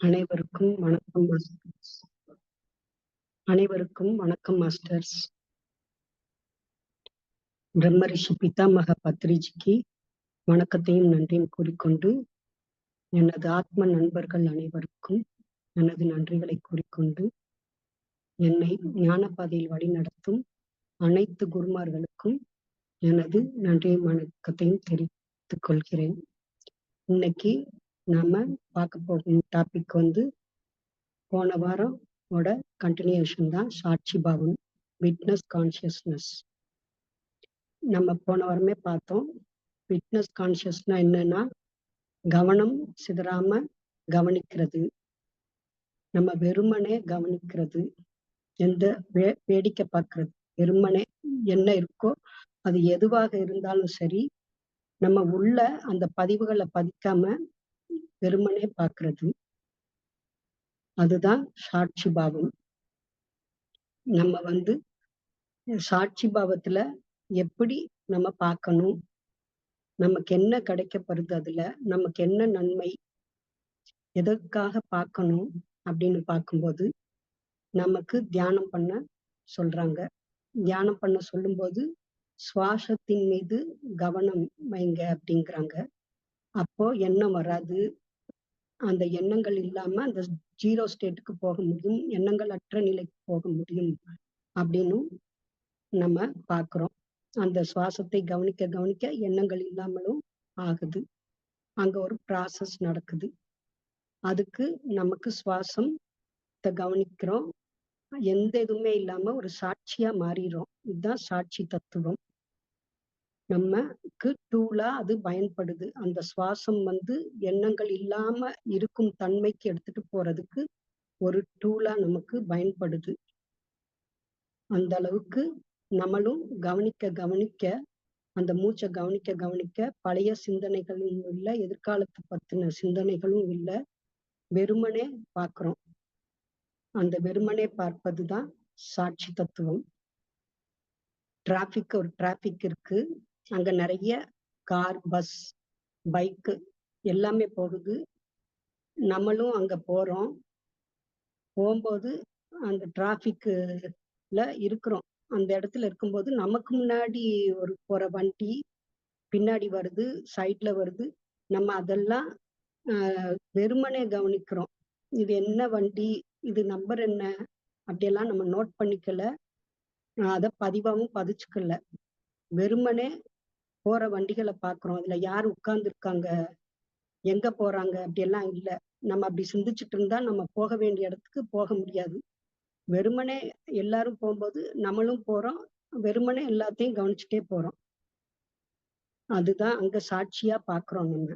அனைவருக்கும் வணக்கம் மாஸ்டர்ஸ். அனைவருக்கும் வணக்கம் மாஸ்டர்ஸ். பிரம்ம ரிஷி பிதாமக பத்ரிஜிக்கு வணக்கத்தையும் நன்றியும் கூறிக்கொண்டு எனது ஆத்ம நண்பர்கள் அனைவருக்கும் எனது நன்றிகளை கூறிக்கொண்டு என்னை ஞானப்பாதையில் வழிநடத்தும் அனைத்து குருமார்களுக்கும் எனது நன்றியும் வணக்கத்தையும் தெரிவித்துக் கொள்கிறேன். இன்னைக்கு நாம பார்க்க போகும் டாபிக் வந்து போன வாரம் கண்டினியூஷன் தான் சாட்சி பாவம் விட்னஸ் கான்சியஸ்னஸ் நம்ம போன வாரமே பார்த்தோம். விட்னஸ் கான்சியஸ்னா என்னன்னா கவனம் சிதறாம கவனிக்கிறது. நம்ம வெறுமனே கவனிக்கிறது. எந்த வே வேடிக்கை பார்க்கறது. வெறுமனே என்ன இருக்கோ அது எதுவாக இருந்தாலும் சரி நம்ம உள்ள அந்த பதிவுகளை பதிக்காம வெறுமனே பார்க்கறது. அதுதான் சாட்சி பாவம். நம்ம வந்து சாட்சி பாவத்துல எப்படி நம்ம பார்க்கணும்? நமக்கு என்ன கிடைக்கப்படுது அதுல? நமக்கு என்ன நன்மை? எதற்காக பார்க்கணும்? அப்படின்னு பார்க்கும்போது நமக்கு தியானம் பண்ண சொல்றாங்க. தியானம் பண்ண சொல்லும்போது சுவாசத்தின் மீது கவனம் வைங்க அப்படிங்கிறாங்க. அப்போ எண்ணம் வராது. அந்த எண்ணங்கள் இல்லாம அந்த ஜீரோ ஸ்டேட்டுக்கு போக முடியும். எண்ணங்கள் அற்ற நிலைக்கு போக முடியும் அப்படின்னு நம்ம பாக்குறோம் அந்த சுவாசத்தை கவனிக்க கவனிக்க எண்ணங்கள் இல்லாமலும் ஆகுது. அங்க ஒரு ப்ராசஸ் நடக்குது. அதுக்கு நமக்கு சுவாசம் கவனிக்கிறோம். எந்த இதுவுமே இல்லாம ஒரு சாட்சியா மாறிடும் இதுதான் சாட்சி தத்துவம். நமக்கு டூலா அது பயன்படுது. அந்த சுவாசம் வந்து எண்ணங்கள் இல்லாம இருக்கும் தன்மைக்கு எடுத்துட்டு போறதுக்கு ஒரு டூலா நமக்கு பயன்படுது. அந்த அளவுக்கு நம்மளும் கவனிக்க கவனிக்க அந்த மூச்சை கவனிக்க கவனிக்க பழைய சிந்தனைகளும் இல்லை எதிர்காலத்தை பத்தின சிந்தனைகளும் இல்லை வெறுமனே பார்க்கிறோம் அந்த வெறுமனே பார்ப்பதுதான் சாட்சி தத்துவம். டிராபிக் ஒரு டிராபிக் இருக்கு. அங்க நிறைய கார் பஸ் பைக்கு எல்லாமே போகுது. நம்மளும் அங்க போறோம். போகும்போது அந்த டிராஃபிக்ல இருக்கிறோம். அந்த இடத்துல இருக்கும்போது நமக்கு முன்னாடி ஒரு போற வண்டி பின்னாடி வருது சைட்ல வருது. நம்ம அதெல்லாம் வெறுமனே கவனிக்கிறோம். இது என்ன வண்டி? இது நம்பர் என்ன? அப்படியெல்லாம் நம்ம நோட் பண்ணிக்கல. அதை பதிவாகவும் பதிச்சுக்கல. வெறுமனே போற வண்டிகளை பாக்குறோம். அதுல யார் உட்கார்ந்து இருக்காங்க எங்க போறாங்க? அப்படியெல்லாம் இல்ல. நம்ம அப்படி சிந்திச்சுட்டு இருந்தா நம்ம போக வேண்டிய இடத்துக்கு போக முடியாது. வெறுமனே எல்லாரும் போகும்போது நம்மளும் போறோம். வெறுமனே எல்லாத்தையும் கவனிச்சுட்டே போறோம். அதுதான் அங்க சாட்சியா பாக்குறோம் நம்ம.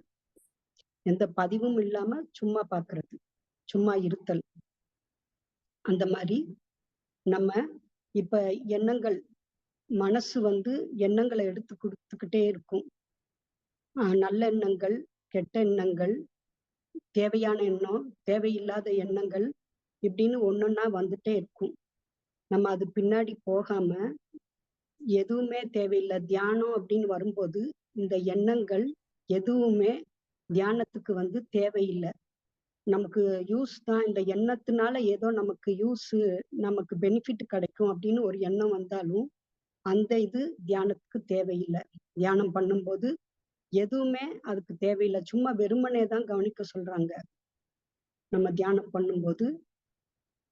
எந்த பதிவும் இல்லாம சும்மா பாக்குறது. சும்மா இருத்தல். அந்த மாதிரி நம்ம இப்ப எண்ணங்கள் மனசு வந்து எண்ணங்களை எடுத்து கொடுத்துக்கிட்டே இருக்கும். நல்ல எண்ணங்கள் கெட்ட எண்ணங்கள் தேவையான எண்ணம் தேவையில்லாத எண்ணங்கள் இப்படின்னு ஒன்னொன்னா வந்துட்டே இருக்கும். நம்ம அது பின்னாடி போகாம எதுவுமே தேவையில்லை தியானம் அப்படின்னு வரும்போது இந்த எண்ணங்கள் எதுவுமே தியானத்துக்கு வந்து தேவையில்லை. நமக்கு யூஸ் தான் இந்த எண்ணத்தினால ஏதோ நமக்கு யூஸ் நமக்கு பெனிஃபிட் கிடைக்கும் அப்படின்னு ஒரு எண்ணம் வந்தாலும் அந்த இது தியானத்துக்கு தேவையில்லை. தியானம் பண்ணும்போது எதுவுமே அதுக்கு தேவையில்லை. சும்மா வெறுமனே தான் கவனிக்க சொல்றாங்க. நம்ம தியானம் பண்ணும்போது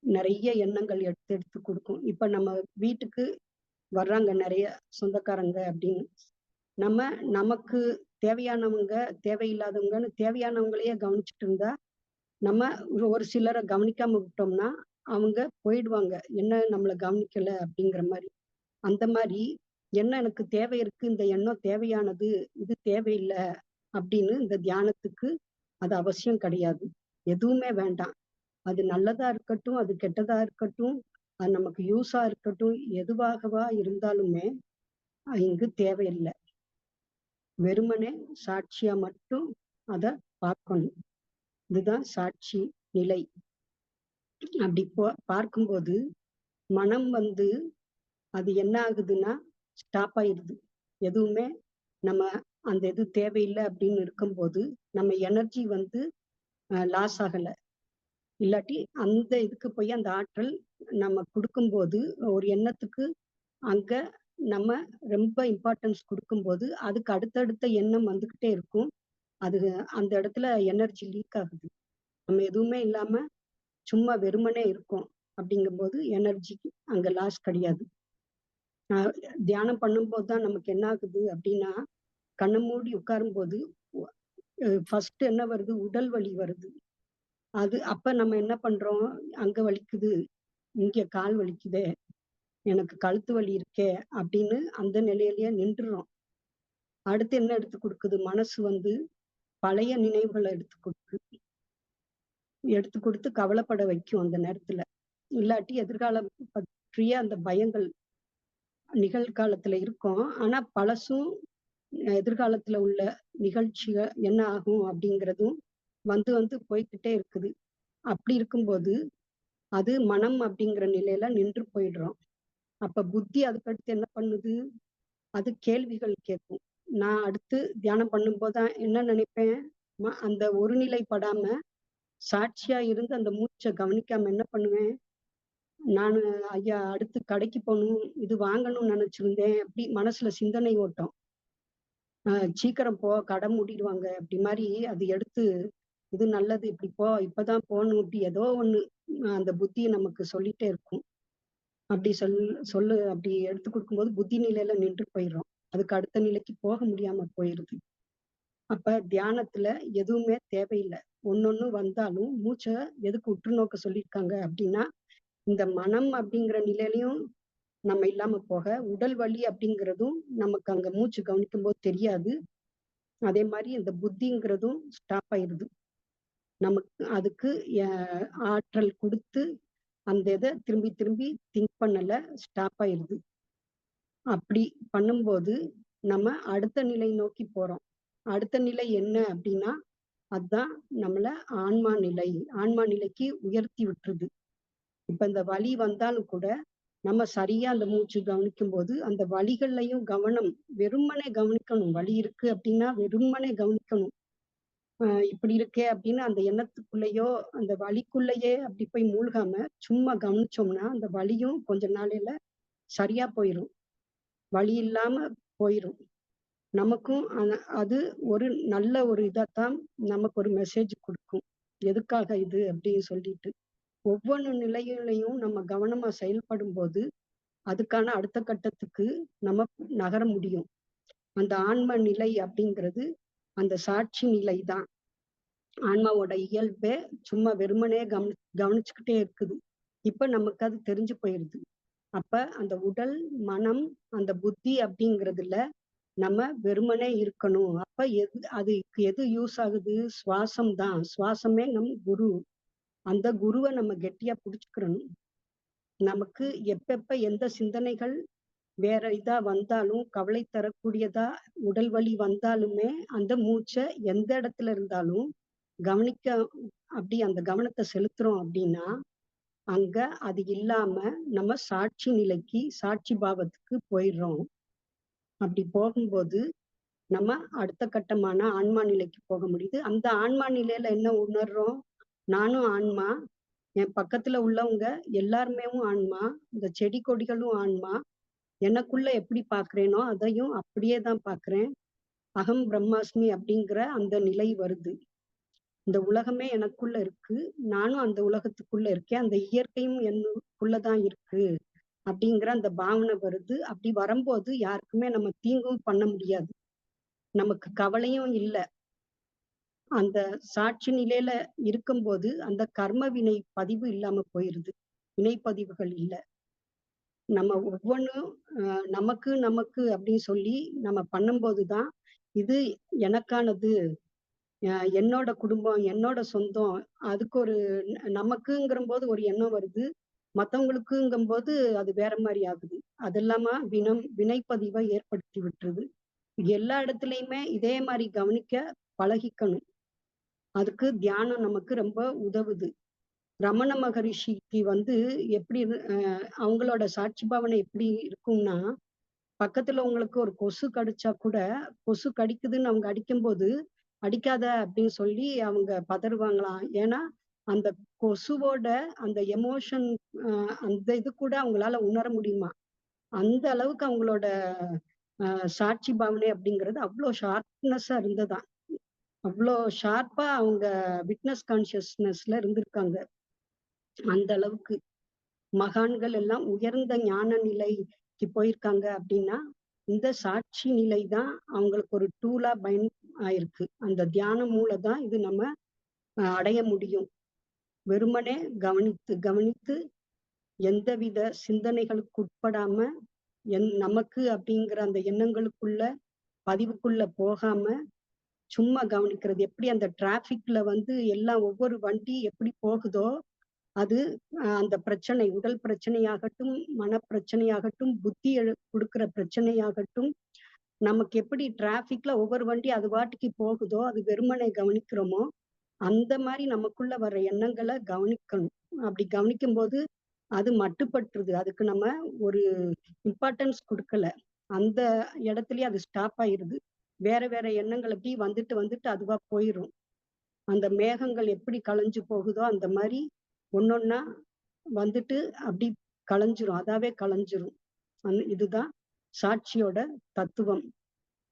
நிறைய எண்ணங்கள் எடுத்து எடுத்து கொடுக்கும். இப்ப நம்ம வீட்டுக்கு வர்றாங்க நிறைய சொந்தக்காரங்க அப்படின்னு. நம்ம நமக்கு தேவையானவங்க தேவையில்லாதவங்கன்னு தேவையானவங்களையே கவனிச்சுட்டு இருந்தா நம்ம ஒரு சிலரை கவனிக்காம விட்டோம்னா அவங்க போயிடுவாங்க. என்ன நம்மளை கவனிக்கல அப்படிங்கிற மாதிரி. அந்த மாதிரி என்ன எனக்கு தேவை இருக்கு இந்த எண்ணம் தேவையானது இது தேவையில்லை அப்படின்னு இந்த தியானத்துக்கு அது அவசியம் கிடையாது. எதுவுமே வேண்டாம். அது நல்லதா இருக்கட்டும் அது கெட்டதா இருக்கட்டும் அது நமக்கு யூஸா இருக்கட்டும் எதுவாகவா இருந்தாலுமே இங்கு தேவையில்லை. வெறுமனே சாட்சியா மட்டும் அத பார்க்கணும். இதுதான் சாட்சி நிலை. அப்படி போ பார்க்கும்போது மனம் வந்து அது என்ன ஆகுதுன்னா ஸ்டாப் ஆயிடுது எதுவுமே நம்ம அந்த இது தேவையில்லை அப்படின்னு இருக்கும்போது நம்ம எனர்ஜி வந்து லாஸ் ஆகலை இல்லாட்டி அந்த இதுக்கு போய் அந்த ஆற்றல் நம்ம கொடுக்கும்போது ஒரு எண்ணத்துக்கு அங்க நம்ம ரொம்ப இம்பார்ட்டன்ஸ் கொடுக்கும்போது அதுக்கு அடுத்தடுத்த எண்ணம் வந்துகிட்டே இருக்கும். அது அந்த இடத்துல எனர்ஜி லீக் ஆகுது. நம்ம எதுவுமே இல்லாம சும்மா வெறுமனே இருக்கோம். அப்படிங்கும்போது எனர்ஜி அங்க லாஸ் கிடையாது. தியானம் பண்ணும்போது தான் நமக்கு என்ன ஆகுது அப்படின்னா, கண்ணை மூடி உட்காரும் போது ஃபர்ஸ்ட் என்ன வருது? உடல் வலி வருது. அது அப்ப நம்ம என்ன பண்றோம்? அங்க வலிக்குது, இங்க கால் வலிக்குதே, எனக்கு கழுத்து வலி இருக்கே அப்படின்னு அந்த நிலையிலேயே நின்றுறோம். அடுத்து என்ன எடுத்து கொடுக்குது மனசு வந்து பழைய நினைவுகளை எடுத்து கொடுக்குது எடுத்து கொடுத்து கவலைப்பட வைக்கும் அந்த நேரத்துல. இல்லாட்டி எதிர்காலம் பற்றிய அந்த பயங்கள் நிகழ்காலத்துல இருக்கும். ஆனா பழசும் எதிர்காலத்துல உள்ள நிகழ்ச்சிகள் என்ன ஆகும் அப்படிங்கிறதும் வந்து வந்து போய்க்கிட்டே இருக்குது. அப்படி இருக்கும்போது, அது மனம் அப்படிங்கிற நிலையில நின்று போயிடுறோம். அப்ப புத்தி அதுக்கடுத்து என்ன பண்ணுது? அது கேள்விகள் கேட்கும். நான் அடுத்து தியானம் பண்ணும்போது தான் என்ன நினைப்பேன்? ம அந்த ஒருநிலைப்படாம, சாட்சியா இருந்து அந்த மூச்சை கவனிக்காம என்ன பண்ணுவேன்? நான் ஐயா அடுத்து கடைக்கு போகணும் இது வாங்கணும்னு நினைச்சிருந்தேன் அப்படி மனசுல சிந்தனை ஓட்டம். சீக்கிரம் போ, கடை மூடிடுவாங்க. அப்படி மாதிரி அது எடுத்து, இது நல்லது இப்படி போ, இப்பதான் போகணும் இப்படி ஏதோ ஒண்ணு அந்த புத்தி நமக்கு சொல்லிட்டே இருக்கும். அப்படி சொல் சொல்லு அப்படி எடுத்து கொடுக்கும்போது புத்தி நிலையில நின்று போயிடும் அதுக்கு அடுத்த நிலைக்கு போக முடியாம போயிருது. அப்ப தியானத்துல எதுவுமே தேவையில்லை ஒன்னொன்னு வந்தாலும் மூச்சை எதுக்கு உற்று நோக்க சொல்லியிருக்காங்க அப்படின்னா, இந்த மனம் அப்படிங்கிற நிலையிலையும் நம்ம இல்லாம போக, உடல் வலி அப்படிங்கிறதும் நமக்கு அங்க மூச்சு கவனிக்கும் போது தெரியாது. அதே மாதிரி இந்த புத்திங்கிறதும் ஸ்டாப் ஆயிடுது நமக்கு அதுக்கு ஆற்றல் கொடுத்து அந்த இதை திரும்பி திரும்பி திங்க் பண்ணல, ஸ்டாப் ஆயிடுது அப்படி பண்ணும்போது, நம்ம அடுத்த நிலை நோக்கி போறோம். அடுத்த நிலை என்ன அப்படின்னா, அதுதான் நம்மள ஆன்மா நிலை. ஆன்மா நிலைக்கு உயர்த்தி விட்டுருது. இப்ப இந்த வலி வந்தாலும் கூட, நம்ம சரியா அந்த மூச்சு கவனிக்கும் போது அந்த வழிகள்லையும் கவனம் வெறுமனே கவனிக்கணும். வலி இருக்கு அப்படின்னா வெறுமனே கவனிக்கணும். இப்படி இருக்கே அப்படின்னு அந்த எண்ணத்துக்குள்ளேயோ, அந்த வலிக்குள்ளேயே அப்படி போய் மூழ்காம, சும்மா கவனிச்சோம்னா, அந்த வலியும் கொஞ்ச நாளையில சரியா போயிரும். வழி இல்லாம போயிரும். நமக்கும் அது ஒரு நல்ல ஒரு இதைத்தான் நமக்கு ஒரு மெசேஜ் கொடுக்கும் எதுக்காக இது அப்படின்னு சொல்லிட்டு. ஒவ்வொரு நிலையிலையும் நம்ம கவனமா செயல்படும்போது, அதுக்கான அடுத்த கட்டத்துக்கு நம்ம நகர முடியும். அந்த ஆன்ம நிலை அப்படிங்கிறது, அந்த சாட்சி நிலை தான். ஆன்மாவோட இயல்பே சும்மா வெறுமனே கவனி கவனிச்சுக்கிட்டே இருக்குது. இப்ப நமக்கு அது தெரிஞ்சு போயிருது. அப்ப அந்த உடல், மனம், அந்த புத்தி அப்படிங்கிறதுல நம்ம வெறுமனே இருக்கணும். அப்ப எது அதுக்கு எது யூஸ் ஆகுது? சுவாசம் தான். சுவாசமே நம் குரு. அந்த குருவை நம்ம கெட்டியா புடிச்சுக்கிறணும். நமக்கு எப்பப்ப எந்த சிந்தனைகள் வேற இதா வந்தாலும், கவலை தரக்கூடியதா உடல் வலி வந்தாலுமே, அந்த மூச்சை எந்த இடத்துல இருந்தாலும் கவனிக்க அப்படி அந்த கவனத்தை செலுத்துறோம் அப்படின்னா, அங்க அது இல்லாம நம்ம சாட்சி நிலைக்கு, சாட்சி பாவத்துக்கு போயிடுறோம் அப்படி போகும்போது, நம்ம அடுத்த கட்டமான ஆன்மா நிலைக்கு போக முடியுது. அந்த ஆன்மா நிலையில என்ன உணர்றோம்? நானும் ஆன்மா, என் பக்கத்துல உள்ளவங்க எல்லாருமேவும் ஆன்மா, இந்த செடி கொடிகளும் ஆன்மா. எனக்குள்ள எப்படி பாக்குறேனோ அதையும் அப்படியே தான் பாக்குறேன் அகம் பிரம்மாஸ்மி அப்படிங்கிற அந்த நிலை வருது. இந்த உலகமே எனக்குள்ள இருக்கு. நானும் அந்த உலகத்துக்குள்ள இருக்கேன். அந்த இயற்கையும் எனக்குள்ள தான் இருக்கு. அப்படிங்கிற அந்த பாவனை வருது. அப்படி வரும்போது யாருக்குமே நம்ம தீங்கும் பண்ண முடியாது. நமக்கு கவலையும் இல்லை அந்த சாட்சி நிலையில இருக்கும்போது, அந்த கர்ம வினை பதிவு இல்லாம போயிருது. வினைப்பதிவுகள் இல்ல. நம்ம ஒவ்வொன்றும் நமக்கு, நமக்கு அப்படின்னு சொல்லி நம்ம பண்ணும்போது தான், இது எனக்கானது. என்னோட குடும்பம், என்னோட சொந்தம். அதுக்கு ஒரு நமக்குங்கிற போது ஒரு எண்ணம் வருது. மத்தவங்களுக்குங்கும்போது அது வேற மாதிரி ஆகுது. அது இல்லாம வினம் வினைப்பதிவை ஏற்படுத்தி விட்டுருது. எல்லா இடத்துலயுமே இதே மாதிரி கவனிக்க பழகிக்கணும். அதுக்கு தியானம் நமக்கு ரொம்ப உதவுது. ரமண மகரிஷிக்கு வந்து எப்படி அவங்களோட சாட்சி பாவனை எப்படி இருக்கும்னா, பக்கத்துல உங்களுக்கு ஒரு கொசு கடிச்சா கூட, கொசு கடிக்குதுன்னு அவங்க அடிக்கும்போது, "அடிக்காத" அப்படின்னு சொல்லி அவங்க பதறுவாங்களாம். ஏன்னா, அந்த கொசுவோட அந்த எமோஷன் அந்த இது கூட அவங்களால உணர முடியுமா அந்த அளவுக்கு அவங்களோட சாட்சி பாவனை அப்படிங்கிறது அவ்வளோ ஷார்ப்னஸ்ஸா இருந்ததா அவ்வளோ ஷார்ப்பா அவங்க விட்னஸ் கான்சியஸ்னஸ்ல இருந்திருக்காங்க. அந்த அளவுக்கு மகான்கள் எல்லாம் உயர்ந்த ஞான நிலைக்கு போயிருக்காங்க அப்படின்னா இந்த சாட்சி நிலை தான் அவங்களுக்கு ஒரு டூலா பயன் ஆயிருக்கு. அந்த தியானம் மூலம் தான் இது நம்ம அஹ், அடைய முடியும். வெறுமனே கவனித்து கவனித்து எந்தவித சிந்தனைகளுக்கு உட்படாம என் நமக்கு அப்படிங்கிற அந்த எண்ணங்களுக்குள்ள பதிவுக்குள்ள போகாம சும்மா கவனிக்கிறது. எப்படி அந்த டிராபிக்ல வந்து எல்லாம் ஒவ்வொரு வண்டி எப்படி போகுதோ அது அந்த பிரச்சனை உடல் பிரச்சனையாகட்டும் மன பிரச்சனையாகட்டும் புத்தி கொடுக்கிற பிரச்சனையாகட்டும் நமக்கு எப்படி டிராபிக்ல ஒவ்வொரு வண்டி அது வாட்டிக்கு போகுதோ அது வெறுமனை கவனிக்கிறோமோ அந்த மாதிரி நமக்குள்ள வர்ற எண்ணங்களை கவனிக்கணும். அப்படி கவனிக்கும் போது அது மட்டுப்பட்டுருது அதுக்கு நம்ம ஒரு இம்பார்ட்டன்ஸ் கொடுக்கல. அந்த இடத்துலயே அது ஸ்டாப் ஆயிருது. வேற வேற எண்ணங்கள் எப்படி வந்துட்டு வந்துட்டு அதுவா போயிரும். அந்த மேகங்கள் எப்படி களைஞ்சு போகுதோ அந்த மாதிரி ஒன்னொன்னா வந்துட்டு அப்படி களைஞ்சிரும் அதாவே களைஞ்சிரும் அந் இதுதான் சாட்சியோட தத்துவம்.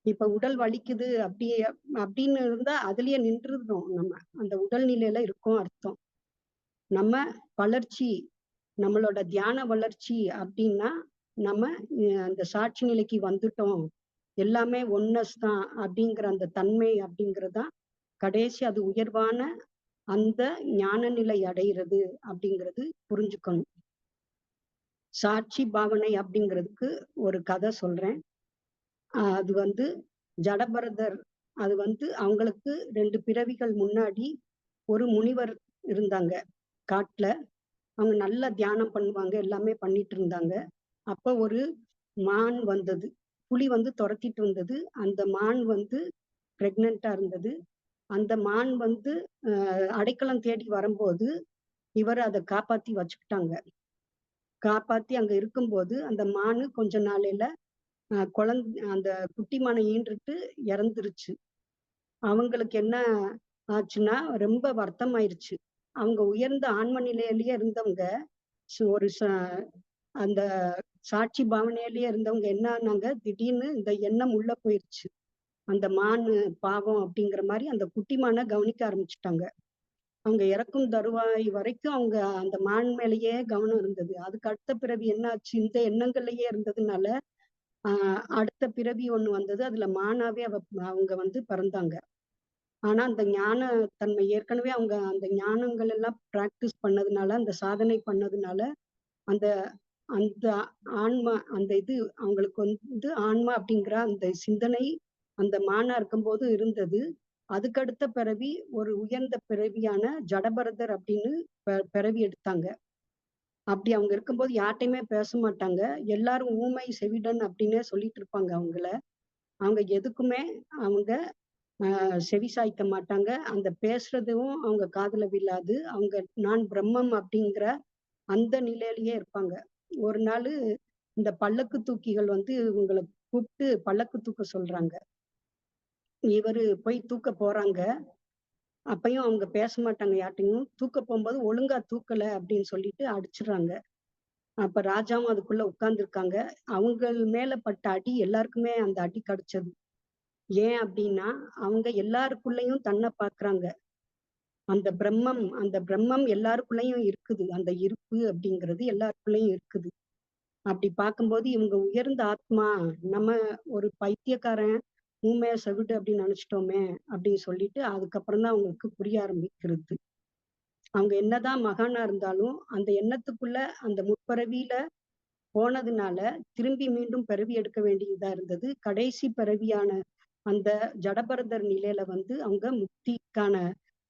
இப்ப உடல் வலிக்குது அப்படியே அப்படின்னு இருந்தா அதுலயே நின்றுடும் நம்ம. அந்த உடல் நிலையில இருக்கோம் அர்த்தம். நம்ம வளர்ச்சி நம்மளோட தியான வளர்ச்சி அப்படின்னா நம்ம அந்த சாட்சி நிலைக்கு வந்துட்டோம். எல்லாமே ஒன்னஸ் தான் அப்படிங்கிற அந்த தன்மை அப்படிங்கறதுதான் கடைசி அது உயர்வான அந்த ஞான நிலை அடைகிறது அப்படிங்கிறது புரிஞ்சுக்கணும். சாட்சி பாவனை அப்படிங்கிறதுக்கு ஒரு கதை சொல்றேன். அது வந்து ஜடபரதர் அது வந்து அவங்களுக்கு ரெண்டு பிறவிகள் முன்னாடி ஒரு முனிவர் இருந்தாங்க காட்டுல. அவங்க நல்லா தியானம் பண்ணுவாங்க எல்லாமே பண்ணிட்டு இருந்தாங்க. அப்ப ஒரு மான் வந்தது. புலி வந்து துரத்திட்டு வந்தது அந்த மான் வந்து பிரெக்னண்டா இருந்தது. அந்த மான் வந்து அடைக்கலம் தேடி வரும்போது இவர் அதை காப்பாத்தி வச்சுக்கிட்டாங்க. காப்பாத்தி அங்க இருக்கும்போது அந்த மானு கொஞ்ச நாளையில ஆஹ் குழந்தை அந்த குட்டி மானை ஈன்றுட்டு இறந்துருச்சு. அவங்களுக்கு என்ன ஆச்சுன்னா ரொம்ப வருத்தம் ஆயிருச்சு அவங்க உயர்ந்த ஆன்ம நிலையிலேயே இருந்தவங்க ஒரு ச- அந்த சாட்சி பாவனையிலேயே இருந்தவங்க என்ன ஆனாங்க? திடீர்னு இந்த எண்ணம் உள்ள போயிருச்சு. அந்த மானு பாவம் அப்படிங்கிற மாதிரி அந்த குட்டி மானை கவனிக்க ஆரம்பிச்சுட்டாங்க. அவங்க இறக்கும் தருவாய் வரைக்கும் அவங்க அந்த மான் மேலேயே கவனம் இருந்தது. அதுக்கு அடுத்த பிறவி என்ன ஆச்சு இந்த எண்ணங்கள்லயே இருந்ததுனால ஆஹ் அடுத்த பிறவி ஒண்ணு வந்தது. அதுல மானாவே அவ அவங்க வந்து பிறந்தாங்க. ஆனா அந்த ஞான தன்மை ஏற்கனவே அவங்க அந்த ஞானங்கள் எல்லாம் பிராக்டிஸ் பண்ணதுனால அந்த சாதனை பண்ணதுனால அந்த அந்த ஆன்மா அந்த இது அவங்களுக்கு வந்து ஆன்மா அப்படிங்கிற அந்த சிந்தனை அந்த மானா இருக்கும்போது இருந்தது. அதுக்கடுத்த பிறவி ஒரு உயர்ந்த பிறவியான ஜடபரதர் அப்படின்னு பிறவி எடுத்தாங்க. அப்படி அவங்க இருக்கும்போது யார்ட்டையுமே பேச மாட்டாங்க. எல்லாரும் ஊமை செவிடன் அப்படின்னே சொல்லிட்டு இருப்பாங்க அவங்கள. அவங்க எதுக்குமே அவங்க செவி சாய்க்க மாட்டாங்க. அந்த பேசுறதும் அவங்க காதுல விழாது. அவங்க நான் பிரம்மம் அப்படிங்கிற அந்த நிலையிலேயே இருப்பாங்க. ஒரு நாள் இந்த பல்லக்கு தூக்கிகள் வந்து இவங்களை கூப்பிட்டு பல்லக்கு தூக்க சொல்றாங்க. இவரு போய் தூக்க போறாங்க. அப்பயும் அவங்க பேச மாட்டாங்க யார்ட்டையும் தூக்க போகும்போது ஒழுங்கா தூக்கல அப்படின்னு சொல்லிட்டு அடிச்சிடுறாங்க. அப்ப ராஜாவும் அதுக்குள்ள உட்கார்ந்துருக்காங்க. அவங்க மேல பட்ட அடி எல்லாருக்குமே அந்த அடி கிடைச்சது. ஏன் அப்படின்னா அவங்க எல்லாருக்குள்ளயும் தன்னை பாக்குறாங்க. அந்த பிரம்மம் அந்த பிரம்மம் எல்லாருக்குள்ளயும் இருக்குது. அந்த இருப்பு அப்படிங்கிறது எல்லாருக்குள்ளயும் இருக்குது. அப்படி பார்க்கும்போது இவங்க உயர்ந்த ஆத்மா நம்ம ஒரு பைத்தியக்காரன் ஊமைய செவிடு அப்படின்னு நினைச்சிட்டோமே அப்படின்னு சொல்லிட்டு அதுக்கப்புறம் தான் அவங்களுக்கு புரிய ஆரம்பிக்கிறது. அவங்க என்னதான் மகானா இருந்தாலும் அந்த எண்ணத்துக்குள்ள அந்த முற்பிறவியில போனதுனால திரும்பி மீண்டும் பிறவி எடுக்க வேண்டியதா இருந்தது. கடைசி பிறவியான அந்த ஜடபரதர் நிலையில வந்து அவங்க முக்திக்கான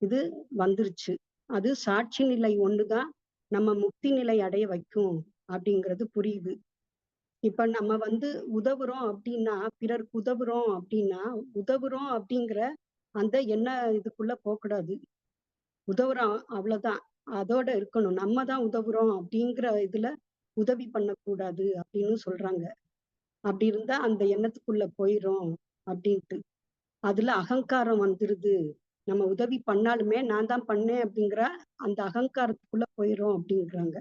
இது வந்துருச்சு. அது சாட்சி நிலை ஒண்ணுதான் நம்ம முக்தி நிலை அடைய வைக்கும் அப்படிங்கிறது புரியுது. இப்ப நம்ம வந்து உதவுறோம் அப்படின்னா பிறருக்கு உதவுறோம் அப்படின்னா உதவுறோம் அப்படிங்கிற அந்த என்ன இதுக்குள்ள போகக்கூடாது. உதவுறோம் அவ்வளவுதான். அதோட இருக்கணும். நம்ம தான் உதவுறோம் அப்படிங்கிற இதுல உதவி பண்ணக்கூடாது அப்படின்னு சொல்றாங்க. அப்படி இருந்தா அந்த எண்ணத்துக்குள்ள போயிரும் அப்படின்ட்டு. அதுல அகங்காரம் வந்துருது. நம்ம உதவி பண்ணாலுமே நான் தான் பண்ணேன் அப்படிங்கிற அந்த அகங்காரத்துக்குள்ள போயிரும் அப்படிங்கிறாங்க.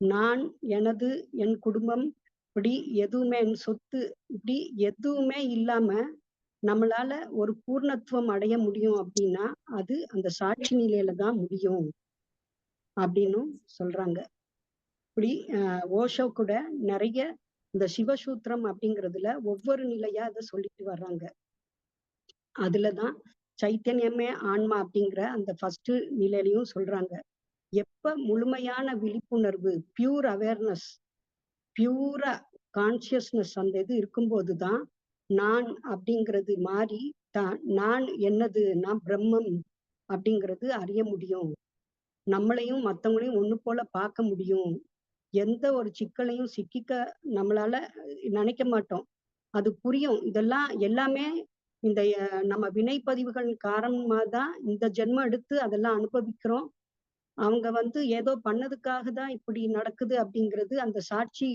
நான் எனது என் குடும்பம் இப்படி எதுவுமே என் சொத்து இப்படி எதுவுமே இல்லாம நம்மளால ஒரு பூர்ணத்துவம் அடைய முடியும் அப்படின்னா அது அந்த சாட்சி நிலையில தான் முடியும் அப்படின்னும் சொல்றாங்க. இப்படி ஆஹ் ஓஷோ கூட நிறைய இந்த சிவசூத்திரம் அப்படிங்கிறதுல ஒவ்வொரு நிலையா அதை சொல்லிட்டு வர்றாங்க. அதுலதான் சைத்தன்யமே ஆன்மா அப்படிங்கிற அந்த ஃபர்ஸ்ட் நிலையிலையும் சொல்றாங்க. எப்ப முழுமையான விழிப்புணர்வு பியூர் அவேர்னஸ் பியூரா கான்சியஸ்னஸ் அந்த இது இருக்கும்போது தான் நான் அப்படிங்கிறது மாறி தான் நான் என்னது நான் பிரம்மம் அப்படிங்கிறது அறிய முடியும். நம்மளையும் மற்றவங்களையும் ஒன்று போல பார்க்க முடியும். எந்த ஒரு சிக்கலையும் சிக்கிக்க நம்மளால நினைக்க மாட்டோம். அது புரியும். இதெல்லாம் எல்லாமே இந்த நம்ம நம்ம வினைப்பதிவுகள் காரணமா தான் இந்த ஜென்மம் எடுத்து அதெல்லாம் அனுபவிக்கிறோம். அவங்க வந்து ஏதோ பண்ணதுக்காக தான் இப்படி நடக்குது அப்படிங்கிறது அந்த சாட்சி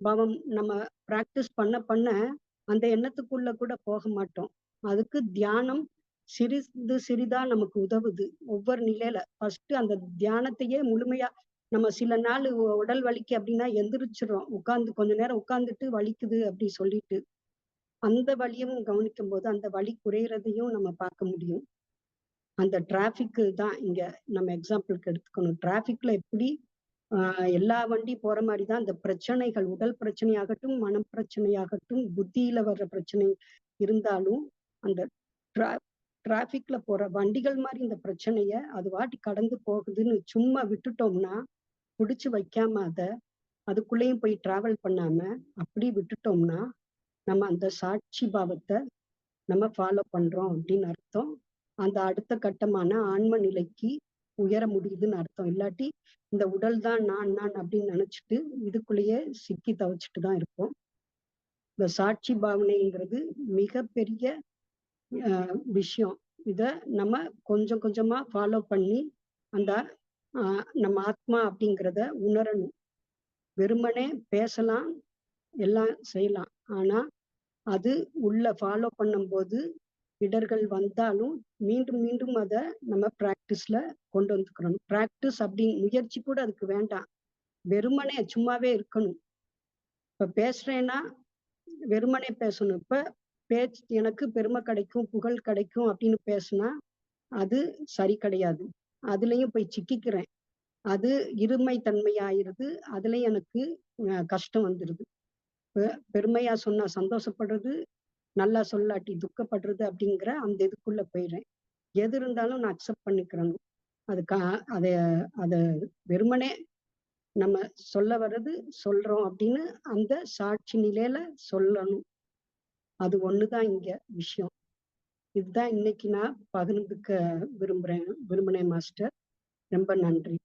பாவம் நம்ம பிராக்டிஸ் பண்ண பண்ண அந்த எண்ணத்துக்குள்ள கூட போக மாட்டோம். அதுக்கு தியானம் சிறிது சிறிதா நமக்கு உதவுது. ஒவ்வொரு நிலையில ஃபர்ஸ்ட் அந்த தியானத்தையே முழுமையா நம்ம சில நாள் உடல் வலிக்கு அப்படின்னா எந்திரிச்சிடுறோம். உட்கார்ந்து கொஞ்ச நேரம் உட்கார்ந்துட்டு வலிக்குது அப்படி சொல்லிட்டு. அந்த வழியும் கவனிக்கும் போது அந்த வழி குறையிறதையும் நம்ம பார்க்க முடியும். அந்த டிராபிக் தான் இங்க நம்ம எக்ஸாம்பிளுக்கு எடுத்துக்கணும். டிராபிக்ல எப்படி எல்லா வண்டி போற மாதிரி தான் அந்த பிரச்சனைகள் உடல் பிரச்சனையாகட்டும் மனம் பிரச்சனையாகட்டும் புத்தியில வர்ற பிரச்சனை இருந்தாலும் அந்த டிராபிக்ல போற வண்டிகள் மாதிரி இந்த பிரச்சனைய அது வாட்டி கடந்து போகுதுன்னு சும்மா விட்டுட்டோம்னா பிடிச்சு வைக்காம அத அதுக்குள்ளேயும் போய் டிராவல் பண்ணாம அப்படி விட்டுட்டோம்னா நம்ம அந்த சாட்சி பாவத்தை நம்ம ஃபாலோ பண்றோம் அப்படின்னு அர்த்தம். அந்த அடுத்த கட்டமான ஆன்ம நிலைக்கு உயர முடியுதுன்னு அர்த்தம். இல்லாட்டி இந்த உடல் தான் நான் நான் அப்படின்னு நினைச்சிட்டு இதுக்குள்ளேயே சிக்கி தவிச்சிட்டு தான் இருப்போம். இந்த சாட்சி பாவனைங்கிறது மிகப்பெரிய விஷயம். இத நம்ம கொஞ்சம் கொஞ்சமா ஃபாலோ பண்ணி அந்த நம்ம ஆத்மா அப்படிங்கிறத உணரணும். வெறுமனே பேசலாம் எல்லாம் செய்யலாம். ஆனா அது உள்ள ஃபாலோ பண்ணும்போது இடர்கள் வந்தாலும் மீண்டும் மீண்டும் அதை நம்ம ப்ராக்டிஸ்ல கொண்டு வந்துக்கிறோம் ப்ராக்டிஸ் அப்படி முயற்சி கூட அதுக்கு வேண்டாம். வெறுமனே சும்மாவே இருக்கணும். இப்ப பேசுறேன்னா வெறுமனே பேசணும். இப்ப பேச்சு எனக்கு பெருமை கிடைக்கும் புகழ் கிடைக்கும் அப்படின்னு பேசுனா அது சரி கிடையாது. அதுலயும் போய் சிக்கிக்கிறேன். அது இருமை தன்மை ஆயிருது அதுலயும் எனக்கு கஷ்டம் வந்துருது. பெருமையா சொன்னா சந்தோஷப்படுறது நல்லா சொல்லாட்டி துக்கப்படுறது அப்படிங்கிற அந்த இதுக்குள்ள போயிடுறேன். எது இருந்தாலும் நான் அக்செப்ட் பண்ணிக்கிறணும் அதுக்கா அதை அதை வெறுமனே நம்ம சொல்ல வர்றது சொல்றோம் அப்படின்னு அந்த சாட்சி நிலையில சொல்லணும். அது ஒண்ணுதான் இங்க விஷயம். இதுதான் இன்னைக்கு நான் பகிர்ந்துக்க விரும்புறேன் விரும்பினேன் மாஸ்டர். ரொம்ப நன்றி.